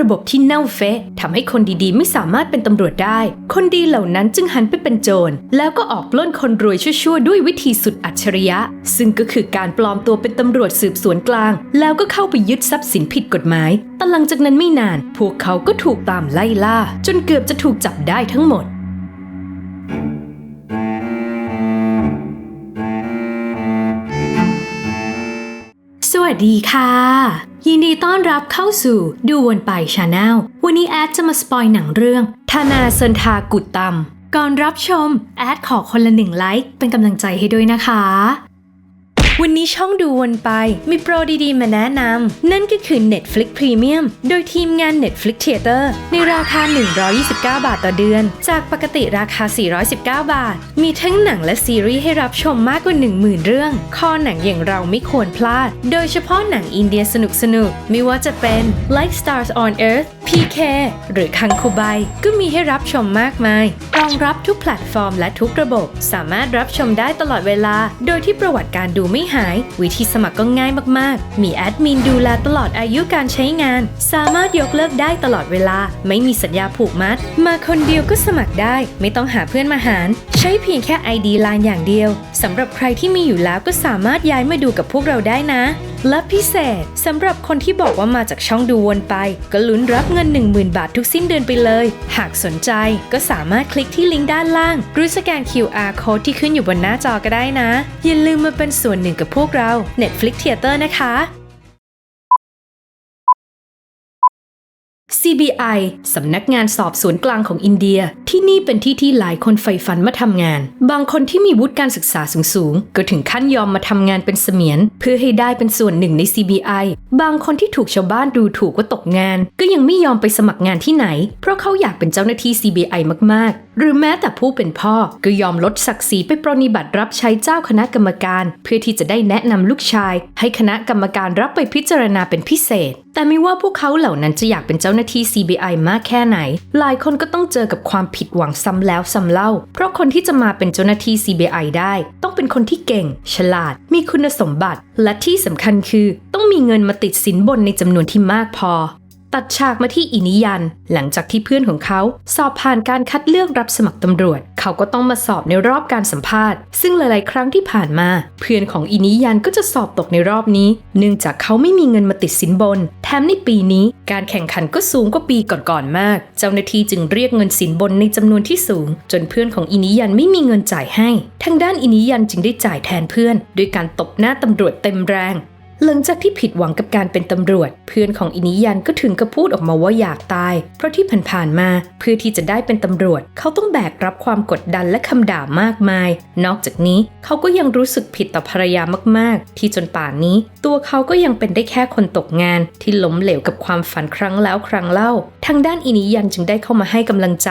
ระบบที่เน่าเฟะทำให้คนดีๆ ไม่สามารถเป็นตำรวจได้ คนดีเหล่านั้นจึงหันไปเป็นโจร แล้วก็ออกปล้นคนรวยชั่วๆ ด้วยวิธีสุดอัจฉริยะ ซึ่งก็คือการปลอมตัวเป็นตำรวจสืบสวนกลาง แล้วก็เข้าไปยึดทรัพย์สินผิดกฎหมายแต่หลังจากนั้นไม่นาน พวกเขาก็ถูกตามไล่ล่า จนเกือบจะถูกจับได้ทั้งหมด วัสดีค่ะ ยินดีต้อนรับเข้าสู่ดูวนไปชาแนลวันนี้แอดจะมาสปอยหนังเรื่อง ธนาเซนทากุตตำก่อนรับชม แอดขอคนละหนึ่งไลค์เป็นกำลังใจให้ด้วยนะคะ วันนี้ช่องดูวนไปมีโปรดีๆ มาแนะนำ นั่นก็คือ Netflix Premium โดยทีมงาน Netflix Theater ในราคา 129 บาทต่อเดือน จากปกติราคา 419 บาท มีทั้งหนังและซีรีส์ให้รับชมมากกว่า 10,000 เรื่อง คอหนังอย่างเราไม่ควรพลาด โดยเฉพาะหนังอินเดียสนุกๆไม่ว่าจะเป็น Like Stars on Earth PK หรือคังคูไบก็มีให้รับชมมากมาย รองรับทุกแพลตฟอร์มและทุกระบบ สามารถรับชมได้ตลอดเวลา โดยที่ประวัติการดูไม่หาย วิธีสมัครก็ง่ายมากๆ มีแอดมินดูแลตลอดอายุการใช้งาน สามารถยกเลิกได้ตลอดเวลา ไม่มีสัญญาผูกมัด มาคนเดียวก็สมัครได้ ไม่ต้องหาเพื่อนมาหาร ใช้เพียงแค่ ID ไลน์อย่างเดียวสำหรับใครที่มีอยู่แล้วก็สามารถย้ายมาดูกับพวกเราได้นะ และพิเศษสำหรับคนที่บอกว่ามาจากช่องดูวนไป ก็ลุ้นรับเงิน 10,000 บาททุกสิ้นเดือนไปเลย หากสนใจก็สามารถคลิกที่ลิงก์ด้านล่าง หรือสแกน QR code ที่ขึ้นอยู่บนหน้าจอก็ได้นะอย่าลืมมาเป็นส่วนหนึ่งกับพวกเรา Netflix Theater นะคะ CBI สำนักงานสอบสวนกลางของอินเดีย ที่นี่เป็นที่ที่หลายคนใฝ่ฝันมาทำงาน บางคนที่มีวุฒิการศึกษาสูงๆ ก็ถึงขั้นยอมมาทำงานเป็นเสมียน เพื่อให้ได้เป็นส่วนหนึ่งใน CBI บางคนที่ถูกชาวบ้านดูถูกว่าตกงาน ก็ยังไม่ยอมไปสมัครงานที่ไหน เพราะเขาอยากเป็นเจ้าหน้าที่ CBI มากๆ หรือแม้แต่ผู้เป็นพ่อก็ยอมลดศักดิ์ศรีไปปรนิบัติรับใช้เจ้าคณะกรรมการ เพื่อที่จะได้แนะนำลูกชาย ให้คณะกรรมการรับไปพิจารณาเป็นพิเศษ แต่ไม่ว่าพวกเขาเหล่านั้นจะอยากเป็นเจ้าหน้าที่ CBI มากแค่ไหน หลายคนก็ต้องเจอกับความผิดหวังซ้ำแล้วซ้ำเล่า เพราะคนที่จะมาเป็นเจ้าหน้าที่ CBI ได้ ต้องเป็นคนที่เก่ง ฉลาด มีคุณสมบัติ และที่สำคัญคือ ต้องมีเงินมาติดสินบนในจำนวนที่มากพอ ตัดฉากมาที่อินิยัน หลังจากที่เพื่อนของเขาสอบผ่านการคัดเลือกรับสมัครตำรวจ เขาก็ต้องมาสอบในรอบการสัมภาษณ์ ซึ่งหลาย ๆ ครั้งที่ผ่านมา เพื่อนของอินิยันก็จะสอบตกในรอบนี้ เนื่องจากเขาไม่มีเงินมาติดสินบน แถมในปีนี้การแข่งขันก็สูงกว่าปีก่อน ๆ มาก เจ้าหน้าที่จึงเรียกเงินสินบนในจำนวนที่สูง จนเพื่อนของอินิยันไม่มีเงินจ่ายให้ ทางด้านอินิยันจึงได้จ่ายแทนเพื่อน ด้วยการตบหน้าตำรวจเต็มแรง หลังจากที่ผิดหวังกับการเป็นตำรวจ เพื่อนของอินิยันก็ถึงกับพูดออกมาว่าอยากตาย เพราะที่ผ่านๆมาเพื่อที่จะได้เป็นตำรวจ เขาต้องแบกรับความกดดันและคำด่ามากมาย นอกจากนี้เขาก็ยังรู้สึกผิดต่อภรรยามากๆ ที่จนป่านนี้ ตัวเขาก็ยังเป็นได้แค่คนตกงานที่ล้มเหลวกับความฝันครั้งแล้วครั้งเล่า ทางด้านอินิยันจึงได้เข้ามาให้กำลังใจ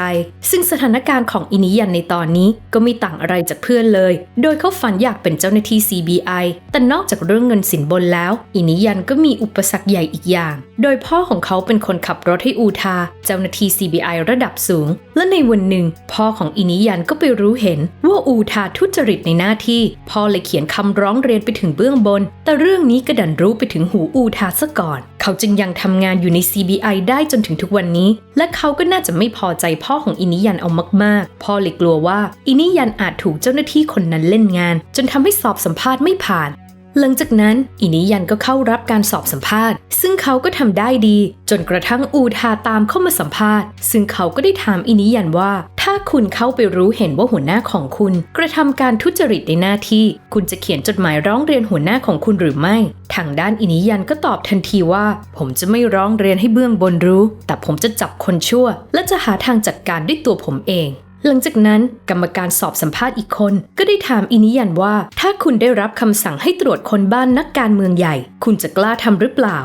ซึ่งสถานการณ์ของอินิยันในตอนนี้ก็ไม่ต่างอะไรจากเพื่อนเลย โดยเขาฝันอยากเป็นเจ้าหน้าที่ CBI แต่นอกจากเรื่องเงินสินบนแล้วอินิยันก็มีอุปสรรคใหญ่อีกอย่าง โดยพ่อของเขาเป็นคนขับรถให้อูทา เจ้าหน้าที่ CBI ระดับสูง และในวันหนึ่ง พ่อของอินิยันก็ไปรู้เห็น ว่าอูทาทุจริตในหน้าที่ พ่อเลยเขียนคำร้องเรียนไปถึงเบื้องบน แต่เรื่องนี้ก็ดันรู้ไปถึงหูอูทาซะก่อน เขาจึงยังทำงานอยู่ใน CBI ได้จนถึงทุกวันนี้ และเขาก็น่าจะไม่พอใจพ่อของอินิยันเอามากๆ พ่อเลยกลัวว่าอินิยันอาจถูกเจ้าหน้าที่คนนั้นเล่นงาน จนทำให้สอบสัมภาษณ์ไม่ผ่าน หลังจากนั้นอินิยันก็เข้ารับการสอบสัมภาษณ์ ซึ่งเขาก็ทำได้ดี จนกระทั่งอูทาตามเข้ามาสัมภาษณ์ ซึ่งเขาก็ได้ถามอินิยันว่า ถ้าคุณเข้าไปรู้เห็นว่าหัวหน้าของคุณ กระทำการทุจริตในหน้าที่ คุณจะเขียนจดหมายร้องเรียนหัวหน้าของคุณหรือไม่ ทางด้านอินิยันก็ตอบทันทีว่า ผมจะไม่ร้องเรียนให้เบื้องบนรู้ แต่ผมจะจับคนชั่ว และจะหาทางจัดการด้วยตัวผมเอง หลังจากนั้นกรรมการสอบสัมภาษณ์อีกคน ก็ได้ถามอินิยันว่า ถ้าคุณได้รับคำสั่งให้ตรวจคนบ้านนักการเมืองใหญ่ คุณจะกล้าทำหรือเปล่า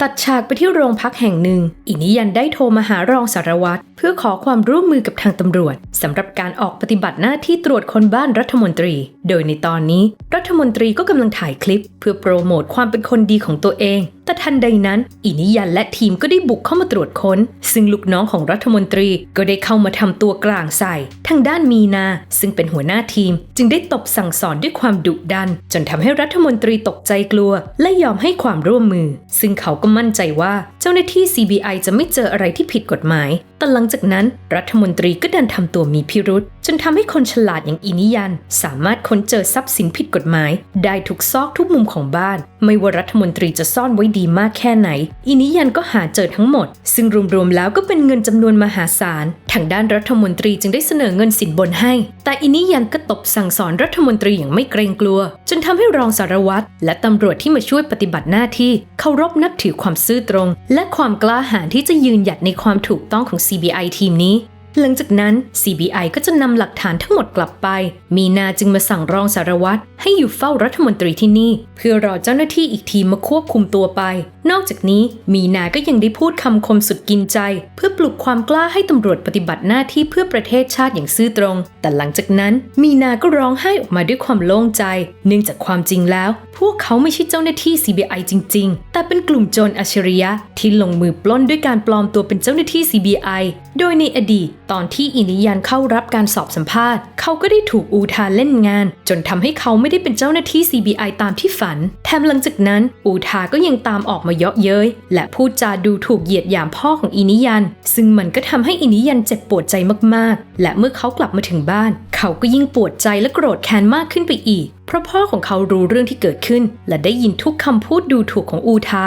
ตัดฉากไปที่โรงพักแห่งหนึ่ง อินิยันได้โทรมาหารองสารวัตรเพื่อขอความร่วมมือกับทางตำรวจสำหรับการออกปฏิบัติหน้าที่ตรวจคนบ้านรัฐมนตรี โดยในตอนนี้ รัฐมนตรีก็กำลังถ่ายคลิป เพื่อโปรโมทความเป็นคนดีของตัวเอง แต่ทันใดนั้น อินิยันและทีมก็ได้บุกเข้ามาตรวจค้น ซึ่งลูกน้องของรัฐมนตรีก็ได้เข้ามาทำตัวกลางใส่ ทางด้านมีนา ซึ่งเป็นหัวหน้าทีม จึงได้ตบสั่งสอนด้วยความดุดัน จนทำให้รัฐมนตรีตกใจกลัว และยอมให้ความร่วมมือ ซึ่งเขาก็มั่นใจว่าเจ้าหน้าที่ CBI จะไม่เจออะไรที่ผิดกฎหมาย แต่หลังจากนั้นรัฐมนตรีก็ดันทำตัวมีพิรุษจนทำให้คนฉลาดอย่างอินิยัน สามารถค้นเจอทรัพย์สินผิดกฎหมาย ได้ทุกซอกทุกมุมของบ้าน ไม่ว่ารัฐมนตรีจะซ่อนไว้ดีมากแค่ไหน อินิยันก็หาเจอทั้งหมด ซึ่งรวมๆแล้วก็เป็นเงินจำนวนมหาศาลทางด้านรัฐมนตรีจึงได้เสนอเงินสินบนให้ แต่อินิยันก็ตบสั่งสอนรัฐมนตรีอย่างไม่เกรงกลัว จนทำให้รองสารวัตรและตำรวจที่มาช่วยปฏิบัติหน้าที่เคารพนับถือความซื่อตรง และความกล้าหาญที่จะยืนหยัดในความถูกต้องของ CBI ทีมนี้ หลังจากนั้น CBI ก็จะนำหลักฐานทั้งหมดกลับไป มีนาจึงมาสั่งรองสารวัตรให้อยู่เฝ้ารัฐมนตรีที่นี่ เพื่อรอเจ้าหน้าที่อีกทีมาควบคุมตัวไป นอกจากนี้ มีนาก็ยังได้พูดคำคมสุดกินใจ เพื่อปลุกความกล้าให้ตำรวจปฏิบัติหน้าที่เพื่อประเทศชาติอย่างซื่อตรง แต่หลังจากนั้น มีนาก็ร้องไห้ออกมาด้วยความโล่งใจ เนื่องจากความจริงแล้ว พวกเขาไม่ใช่เจ้าหน้าที่ CBI จริง ๆ แต่เป็นกลุ่มโจรอัจฉริยะที่ลงมือปล้นด้วยการปลอมตัวเป็นเจ้าหน้าที่ CBI โดยในอดีตตอนที่อินิยันเข้ารับการสอบสัมภาษณ์ เขาก็ได้ถูกอูทาเล่นงาน จนทำให้เขาไม่ได้เป็นเจ้าหน้าที่ CBI ตามที่ฝัน แถมหลังจากนั้น อูทาก็ยังตามออกมาเยาะเย้ย และพูดจาดูถูกเหยียดหยามพ่อของอินิยัน ซึ่งมันก็ทำให้อินิยันเจ็บปวดใจมากๆ และเมื่อเขากลับมาถึงบ้าน เขาก็ยิ่งปวดใจและโกรธแค้นมากขึ้นไปอีกเพราะพ่อของเขารู้เรื่องที่เกิดขึ้น และได้ยินทุกคำพูดดูถูกของอูทา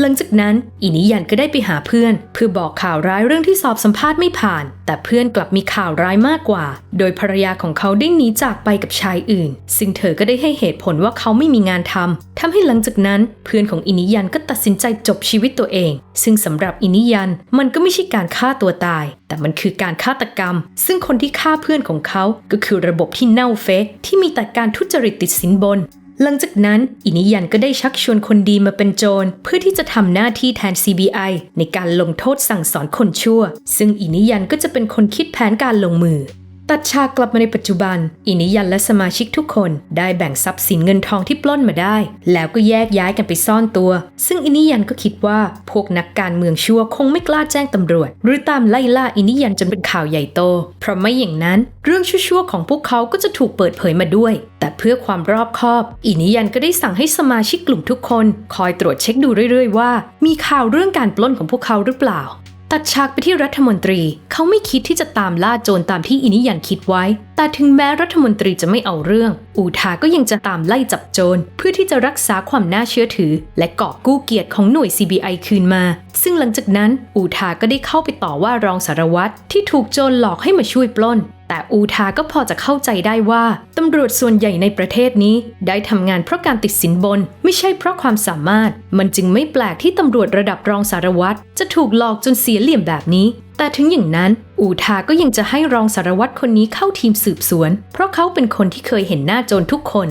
หลังจากนั้นอินิยันก็ได้ไปหาเพื่อน เพื่อบอกข่าวร้ายเรื่องที่สอบสัมภาษณ์ไม่ผ่าน แต่เพื่อนกลับมีข่าวร้ายมากกว่า โดยภรรยาของเขาได้หนีจากไปกับชายอื่น ซึ่งเธอก็ได้ให้เหตุผลว่าเขาไม่มีงานทำทำให้หลังจากนั้น เพื่อนของอินิยันก็ตัดสินใจจบชีวิตตัวเอง ซึ่งสำหรับอินิยันมันก็ไม่ใช่การฆ่าตัวตาย แต่มันคือการฆาตกรรม ซึ่งคนที่ฆ่าเพื่อนของเขาก็คือระบบที่เน่าเฟะที่มีแต่การทุจริตติดสินบน หลังจากนั้นอินิยันก็ได้ชักชวนคนดีมาเป็นโจร เพื่อที่จะทำหน้าที่แทน CBI ในการลงโทษสั่งสอนคนชั่ว ซึ่งอินิยันก็จะเป็นคนคิดแผนการลงมือ ตัดฉากกลับมาในปัจจุบัน อินิยันและสมาชิกทุกคนได้แบ่งทรัพย์สินเงินทองที่ปล้นมาได้ แล้วก็แยกย้ายกันไปซ่อนตัว ซึ่งอินิยันก็คิดว่าพวกนักการเมืองชั่วคงไม่กล้าแจ้งตำรวจ หรือตามไล่ล่าอินิยันจนเป็นข่าวใหญ่โต เพราะไม่อย่างนั้น เรื่องชั่วๆของพวกเขาก็จะถูกเปิดเผยมาด้วย แต่เพื่อความรอบคอบ อินิยันก็ได้สั่งให้สมาชิกกลุ่มทุกคน คอยตรวจเช็คดูเรื่อยๆว่า มีข่าวเรื่องการปล้นของพวกเขาหรือเปล่า ตัดฉากไปที่รัฐมนตรี เขาไม่คิดที่จะตามล่าโจรตามที่อินิยันคิดไว้ แต่ถึงแม้รัฐมนตรีจะไม่เอาเรื่อง อูทาก็ยังจะตามไล่จับโจรเพื่อที่จะรักษาความน่าเชื่อถือ และกอบกู้เกียรติของหน่วย CBI คืนมา ซึ่งหลังจากนั้นอูทาก็ได้เข้าไปต่อว่ารองสารวัตรที่ถูกโจรหลอกให้มาช่วยปล้นแต่อูทาก็พอจะเข้าใจได้ว่า ตำรวจส่วนใหญ่ในประเทศนี้ ได้ทำงานเพราะการติดสินบน ไม่ใช่เพราะความสามารถ มันจึงไม่แปลกที่ตำรวจระดับรองสารวัตรจะถูกหลอกจนเสียเหลี่ยมแบบนี้ แต่ถึงอย่างนั้น อูทาก็ยังจะให้รองสารวัตรคนนี้เข้าทีมสืบสวน เพราะเขาเป็นคนที่เคยเห็นหน้าโจรทุกคน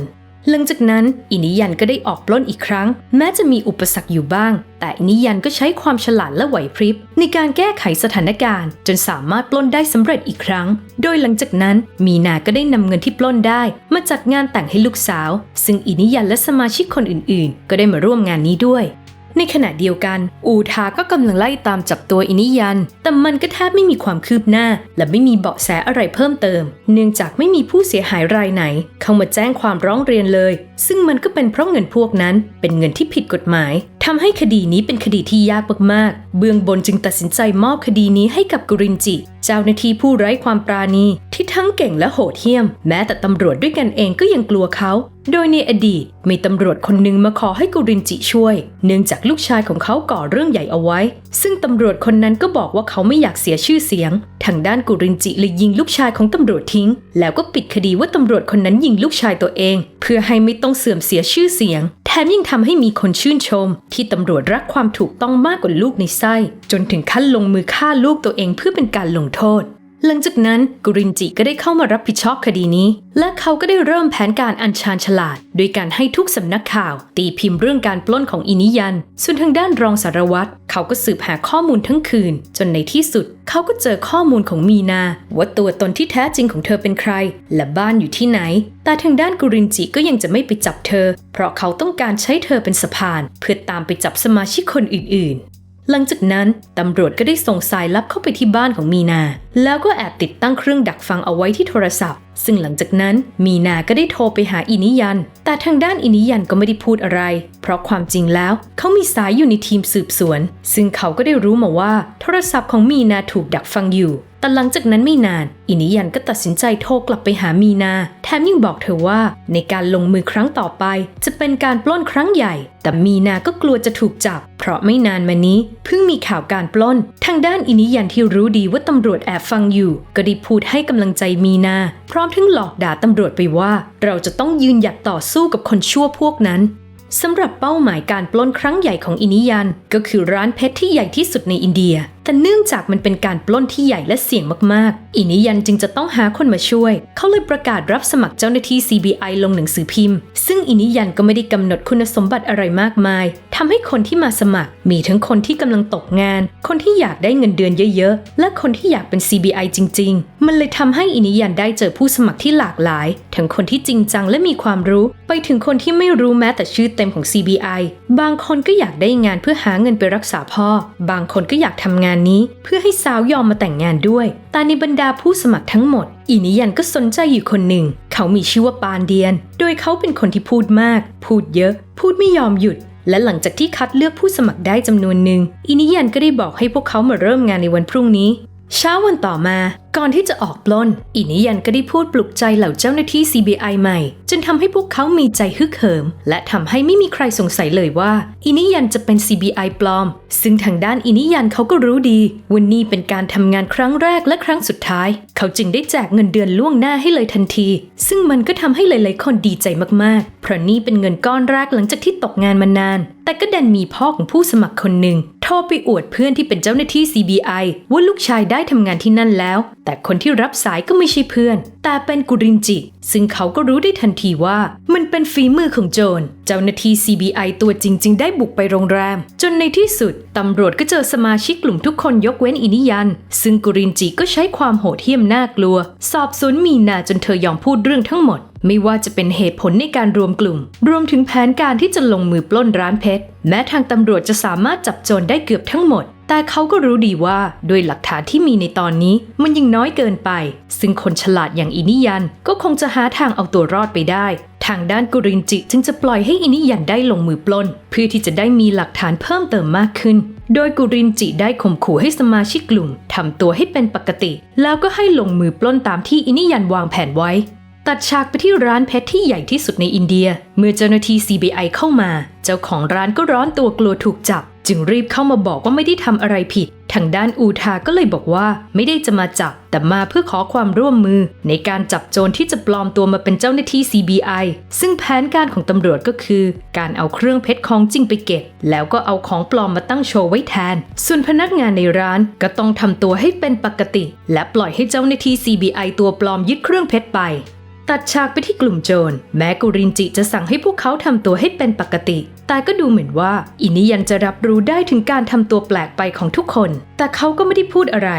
หลังจากนั้น อินิยันก็ได้ออกปล้นอีกครั้ง แม้จะมีอุปสรรคอยู่บ้าง แต่อินิยันก็ใช้ความฉลาดและไหวพริบ ในการแก้ไขสถานการณ์ จนสามารถปล้นได้สำเร็จอีกครั้ง โดยหลังจากนั้น มีนาก็ได้นำเงินที่ปล้นได้ มาจัดงานแต่งให้ลูกสาว ซึ่งอินิยันและสมาชิกคนอื่น ๆ ก็ได้มาร่วมงานนี้ด้วย ในขณะเดียวกัน อูทาก็กำลังไล่ตามจับตัวอินิยัน แต่มันก็แทบไม่มีความคืบหน้า และไม่มีเบาะแสอะไรเพิ่มเติม เนื่องจากไม่มีผู้เสียหายรายไหน เข้ามาแจ้งความร้องเรียนเลย ซึ่งมันก็เป็นเพราะเงินพวกนั้นเป็นเงินที่ผิดกฎหมาย ทำให้คดีนี้เป็นคดีที่ยากมากๆ เบื้องบนจึงตัดสินใจมอบคดีนี้ให้กับกุรินจิ เจ้าหน้าที่ผู้ไร้ความปราณีที่ทั้งเก่งและโหดเหี้ยม แม้แต่ตำรวจด้วยกันเองก็ยังกลัวเขา โดยในอดีตมีตำรวจคนหนึ่งมาขอให้กุรินจิช่วย เนื่องจากลูกชายของเขาก่อเรื่องใหญ่เอาไว้ ซึ่งตำรวจคนนั้นก็บอกว่าเขาไม่อยากเสียชื่อเสียง ทางด้านกุรินจิเลยยิงลูกชายของตำรวจทิ้ง แล้วก็ปิดคดีว่าตำรวจคนนั้นยิงลูกชายตัวเองเพื่อให้ไม่ต้องเสื่อมเสียชื่อเสียง แถมยังทำให้มีคนชื่นชม ที่ตำรวจรักความถูกต้องมากกว่าลูกในไส้ จนถึงขั้นลงมือฆ่าลูกตัวเองเพื่อเป็นการลงโทษ หลังจากนั้นกุรินจิก็ได้เข้ามารับผิดชอบคดีนี้ และเขาก็ได้เริ่มแผนการอัญชานฉลาด โดยการให้ทุกสำนักข่าว ตีพิมพ์เรื่องการปล้นของอินิยัน ส่วนทางด้านรองสารวัตรเขาก็สืบหาข้อมูลทั้งคืน จนในที่สุด เขาก็เจอข้อมูลของมีนา ว่าตัวตนที่แท้จริงของเธอเป็นใคร และบ้านอยู่ที่ไหน แต่ทางด้านกุรินจิก็ยังจะไม่ไปจับเธอ เพราะเขาต้องการใช้เธอเป็นสะพาน เพื่อตามไปจับสมาชิกคนอื่นๆ หลังจากนั้นตำรวจก็ได้ส่งสายลับเข้าไปที่บ้านของมีนา แล้วก็แอบติดตั้งเครื่องดักฟังเอาไว้ที่โทรศัพท์ ซึ่งหลังจากนั้นมีนาก็ได้โทรไปหาอินิยัน แต่ทางด้านอินิยันก็ไม่ได้พูดอะไร เพราะความจริงแล้วเขามีสายอยู่ในทีมสืบสวน ซึ่งเขาก็ได้รู้มาว่า โทรศัพท์ของมีนาถูกดักฟังอยู่ แต่หลังจากนั้นไม่นาน อินิยันก็ตัดสินใจโทรกลับไปหามีนา แถมยังบอกเธอว่า ในการลงมือครั้งต่อไป จะเป็นการปล้นครั้งใหญ่ แต่มีนาก็กลัวจะถูกจับ เพราะไม่นานมานี้เพิ่งมีข่าวการปล้น ทางด้านอินิยันที่รู้ดีว่าตำรวจแอบฟังอยู่ ก็ได้พูดให้กำลังใจมีนา พร้อมทั้งหลอกด่าตำรวจไปว่า เราจะต้องยืนหยัดต่อสู้กับคนชั่วพวกนั้นสำหรับเป้าหมายการปล้นครั้งใหญ่ของอินิยัน ก็คือร้านเพชรที่ใหญ่ที่สุดในอินเดีย แต่เนื่องจากมันเป็นการปล้นที่ใหญ่และเสี่ยงมากๆ อินิยันจึงจะต้องหาคนมาช่วย เขาเลยประกาศรับสมัครเจ้าหน้าที่ CBI ลงหนังสือพิมพ์ ซึ่งอินิยันก็ไม่ได้กำหนดคุณสมบัติอะไรมากมาย ทำให้คนที่มาสมัคร มีทั้งคนที่กำลังตกงาน คนที่อยากได้เงินเดือนเยอะๆ และคนที่อยากเป็น CBI จริง ๆ มันเลยทำให้อินิยันได้เจอผู้สมัครที่หลากหลาย ทั้งคนที่จริงจังและมีความรู้ ไปถึงคนที่ไม่รู้แม้แต่ชื่อเต็มของ CBI บางคนก็อยากได้งานเพื่อหาเงินไปรักษาพ่อ บางคนก็อยากทำงานนี้เพื่อให้สาวยอมมาแต่งงานด้วย แต่ในบรรดาผู้สมัครทั้งหมดอินิยันก็สนใจอยู่คนหนึ่ง เขามีชื่อว่าปานเดียน โดยเขาเป็นคนที่พูดมาก พูดเยอะ พูดไม่ยอมหยุด และหลังจากที่คัดเลือกผู้สมัครได้จำนวนหนึ่งอินิยันก็ได้บอกให้พวกเขามาเริ่มงานในวันพรุ่งนี้ เช้าวันต่อมา ก่อนที่จะออกปล้น อินิยันก็ได้พูดปลุกใจเหล่าเจ้าหน้าที่ CBI ใหม่ จนทำให้พวกเขามีใจฮึกเหิม และทำให้ไม่มีใครสงสัยเลยว่า อินิยันจะเป็น CBI ปลอม ซึ่งทางด้านอินิยันเขาก็รู้ดีว่านี่เป็นการทำงานครั้งแรกและครั้งสุดท้าย เขาจึงได้แจกเงินเดือนล่วงหน้าให้เลยทันที ซึ่งมันก็ทำให้หลายๆคนดีใจมากๆ เพราะนี่เป็นเงินก้อนแรกหลังจากที่ตกงานมานาน แต่ก็ดันมีพ่อของผู้สมัครคนหนึ่งโทรไปอวดเพื่อนที่เป็นเจ้าหน้าที่ CBI ว่าลูกชายได้ทำงานที่นั่นแล้วแต่คนที่รับสายก็ไม่ใช่เพื่อน แต่เป็นกุรินจิ ซึ่งเขาก็รู้ได้ทันทีว่า มันเป็นฝีมือของโจร เจ้าหน้าที่ CBI ตัวจริงๆได้บุกไปโรงแรม จนในที่สุด ตำรวจก็เจอสมาชิกกลุ่มทุกคนยกเว้นอินิยัน ซึ่งกุรินจิก็ใช้ความโหดเหี้ยมน่ากลัว สอบสวนมีนาจนเธอยอมพูดเรื่องทั้งหมดไม่ว่าจะเป็นเหตุผลในการรวมกลุ่ม รวมถึงแผนการที่จะลงมือปล้นร้านเพชร แม้ทางตำรวจจะสามารถจับโจรได้เกือบทั้งหมด แต่เขาก็รู้ดีว่าด้วยหลักฐานที่มีในตอนนี้มันยังน้อยเกินไป ซึ่งคนฉลาดอย่างอินิยันก็คงจะหาทางเอาตัวรอดไปได้ ทางด้านกุรินจิจึงจะปล่อยให้อินิยันได้ลงมือปล้น เพื่อที่จะได้มีหลักฐานเพิ่มเติมมากขึ้น โดยกุรินจิได้ข่มขู่ให้สมาชิกกลุ่มทำตัวให้เป็นปกติ แล้วก็ให้ลงมือปล้นตามที่อินิยันวางแผนไว้ตัดฉากไปที่ร้านเพชรที่ใหญ่ที่สุดในอินเดีย เมื่อเจ้าหน้าที่ CBI เข้ามา เจ้าของร้านก็ร้อนตัวกลัวถูกจับ จึงรีบเข้ามาบอกว่าไม่ได้ทำอะไรผิด ทางด้านอูทาก็เลยบอกว่าไม่ได้จะมาจับ แต่มาเพื่อขอความร่วมมือ ในการจับโจรที่จะปลอมตัวมาเป็นเจ้าหน้าที่ CBI ซึ่งแผนการของตำรวจก็คือ การเอาเครื่องเพชรของจริงไปเก็บ แล้วก็เอาของปลอมมาตั้งโชว์ไว้แทน ส่วนพนักงานในร้านก็ต้องทำตัวให้เป็นปกติ และปล่อยให้เจ้าหน้าที่ CBI ตัวปลอมยึดเครื่องเพชรไป ตัดฉากไปที่กลุ่มโจร แม้กุรินจิจะสั่งให้พวกเขาทำตัวให้เป็นปกติ แต่ก็ดูเหมือนว่า อินิยันจะรับรู้ได้ถึงการทำตัวแปลกไปของทุกคน แต่เขาก็ไม่ได้พูดอะไร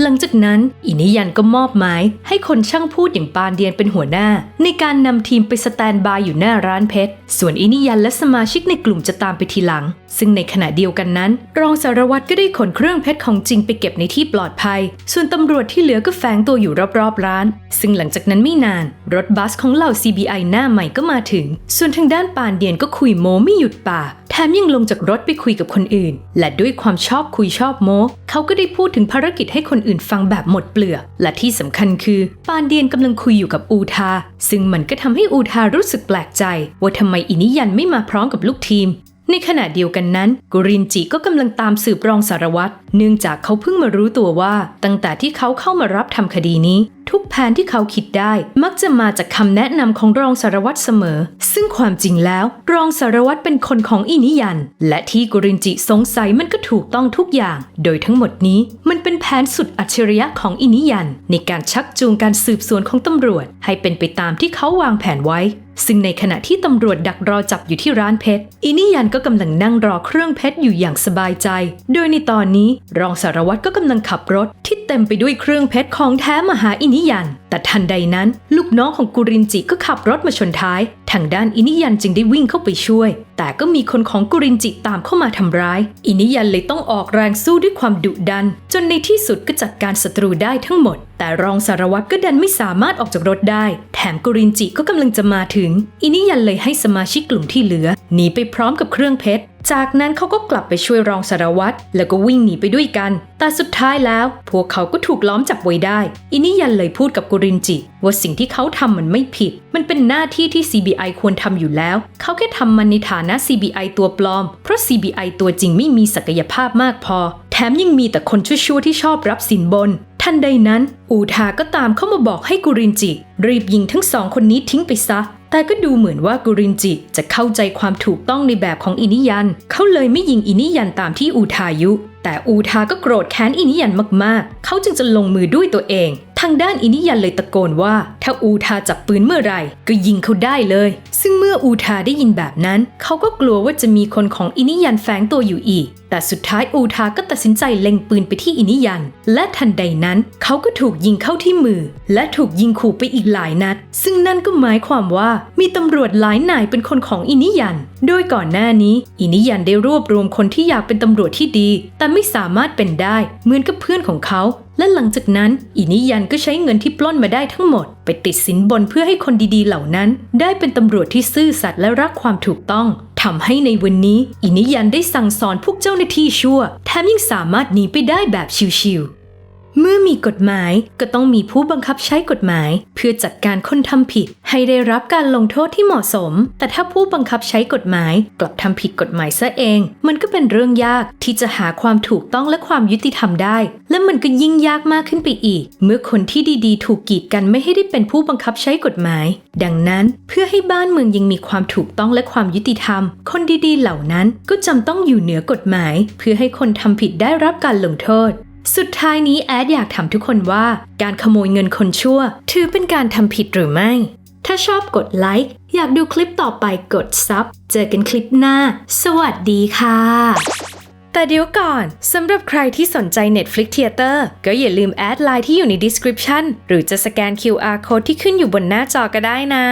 หลังจากนั้นอินิยันก็มอบหมายให้คนช่างพูดอย่างปานเดียนเป็นหัวหน้า ในการนำทีมไปสแตนบายอยู่หน้าร้านเพชร ส่วนอินิยันและสมาชิกในกลุ่มจะตามไปทีหลัง ซึ่งในขณะเดียวกันนั้น รองสารวัตรก็ได้ขนเครื่องเพชรของจริงไปเก็บในที่ปลอดภัย ส่วนตำรวจที่เหลือก็แฝงตัวอยู่รอบๆร้าน ซึ่งหลังจากนั้นไม่นาน รถบัสของเหล่า CBI หน้าใหม่ก็มาถึง ส่วนทางด้านปานเดียนก็คุยโมไม่หยุดปากแถมยังลงจากรถไปคุยกับคนอื่น และด้วยความชอบคุยชอบโมเขาก็ได้พูดถึงภารกิจให้คนอื่นฟังแบบหมดเปลือก และที่สำคัญคือ ปานเดียนกำลังคุยอยู่กับอูทา ซึ่งมันก็ทำให้อูทารู้สึกแปลกใจ ว่าทำไมอินิยันไม่มาพร้อมกับลูกทีม ในขณะเดียวกันนั้นกุรินจิก็กำลังตามสืบรองสารวัตรเนื่องจากเขาเพิ่งมารู้ตัวว่า ตั้งแต่ที่เขาเข้ามารับทำคดีนี้ ทุกแผนที่เขาคิดได้ มักจะมาจากคำแนะนำของรองสารวัตรเสมอ ซึ่งความจริงแล้ว รองสารวัตรเป็นคนของอินิยัน และที่กุรินจิสงสัยมันก็ถูกต้องทุกอย่าง โดยทั้งหมดนี้มันเป็นแผนสุดอัจฉริยะของอินิยัน ในการชักจูงการสืบสวนของตำรวจ ให้เป็นไปตามที่เขาวางแผนไว้ ซึ่งในขณะที่ตำรวจดักรอจับอยู่ที่ร้านเพชร อินิยันก็กำลังนั่งรอเครื่องเพชรอยู่อย่างสบายใจ โดยในตอนนี้รองสารวัตรก็กำลังขับรถที่ เต็มไปด้วยเครื่องเพชรของแท้มหาอินิยัน แต่ทันใดนั้น ลูกน้องของกุรินจิก็ขับรถมาชนท้าย ทางด้านอินิยันจึงได้วิ่งเข้าไปช่วย แต่ก็มีคนของกุรินจิตามเข้ามาทำร้าย อินิยันเลยต้องออกแรงสู้ด้วยความดุดัน จนในที่สุดก็จัดการศัตรูได้ทั้งหมด แต่รองสารวัตรก็ดันไม่สามารถออกจากรถได้ แถมกุรินจิก็กำลังจะมาถึง อินิยันเลยให้สมาชิกกลุ่มที่เหลือหนีไปพร้อมกับเครื่องเพชร จากนั้นเขาก็กลับไปช่วยรองสารวัตรแล้วก็วิ่งหนีไปด้วยกัน แต่สุดท้ายแล้ว พวกเขาก็ถูกล้อมจับไว้ได้ อินิยันเลยพูดกับกุรินจิ ว่าสิ่งที่เขาทำมันไม่ผิด มันเป็นหน้าที่ที่ CBI ควรทำอยู่แล้ว เขาแค่ทำมันในฐานะ CBI ตัวปลอม เพราะ CBI ตัวจริงไม่มีศักยภาพมากพอ แถมยังมีแต่คนชั่วๆที่ชอบรับสินบนทันใดนั้น อูทาก็ตามเข้ามาบอกให้กุรินจิ รีบยิงทั้งสองคนนี้ทิ้งไปซะ แต่ก็ดูเหมือนว่ากุรินจิจะเข้าใจความถูกต้องในแบบของอินิยัน เขาเลยไม่ยิงอินิยันตามที่อูทายุ แต่อูทาก็โกรธแค้นอินิยันมากๆ เขาจึงจะลงมือด้วยตัวเอง ทางด้านอินิยันเลยตะโกนว่า ถ้าอูทาจับปืนเมื่อไหร่ ก็ยิงเขาได้เลย ซึ่งเมื่ออูทาได้ยินแบบนั้น เขาก็กลัวว่าจะมีคนของอินิยันแฝงตัวอยู่อีก แต่สุดท้ายอูทาก็ตัดสินใจเล็งปืนไปที่อินิยัน และทันใดนั้น เขาก็ถูกยิงเข้าที่มือ และถูกยิงขู่ไปอีกหลายนัด ซึ่งนั่นก็หมายความว่ามีตำรวจหลายนายเป็นคนของอินิยัน โดยก่อนหน้านี้ อินิยันได้รวบรวมคนที่อยากเป็นตำรวจที่ดี แต่ไม่สามารถเป็นได้เหมือนกับเพื่อนของเขา และหลังจากนั้น อินิยันก็ใช้เงินที่ปล้นมาได้ทั้งหมด ไปติดสินบนเพื่อให้คนดีๆเหล่านั้น ได้เป็นตำรวจที่ซื่อสัตย์และรักความถูกต้องทำให้ในวันนี้ อินิยันได้สั่งสอนพวกเจ้าหน้าที่ชั่ว แถมยังสามารถหนีไปได้แบบชิวๆ เมื่อมีกฎหมายก็ต้องมีผู้บังคับใช้กฎหมาย เพื่อจัดการคนทำผิด ให้ได้รับการลงโทษที่เหมาะสม แต่ถ้าผู้บังคับใช้กฎหมายกลับทำผิดกฎหมายซะเอง มันก็เป็นเรื่องยากที่จะหาความถูกต้องและความยุติธรรมได้ และมันก็ยิ่งยากมากขึ้นไปอีก เมื่อคนที่ดีๆ ถูกกีดกันไม่ให้ได้เป็นผู้บังคับใช้กฎหมาย ดังนั้นเพื่อให้บ้านเมืองยังมีความถูกต้องและความยุติธรรม คนดีๆ เหล่านั้นก็จำต้องอยู่เหนือกฎหมาย เพื่อให้คนทำผิดได้รับการลงโทษ สุดท้ายนี้แอดอยากถามทุกคนว่า การขโมยเงินคนชั่ว ถือเป็นการทำผิดหรือไม่ ถ้าชอบกดไลค์ อยากดูคลิปต่อไปกดซับ เจอกันคลิปหน้า สวัสดีค่ะ แต่เดี๋ยวก่อนสำหรับใครที่สนใจ Netflix Theater ก็อย่าลืมแอดไลน์ที่อยู่ใน description หรือจะสแกน QR code ที่ขึ้นอยู่บนหน้าจอก็ได้นะ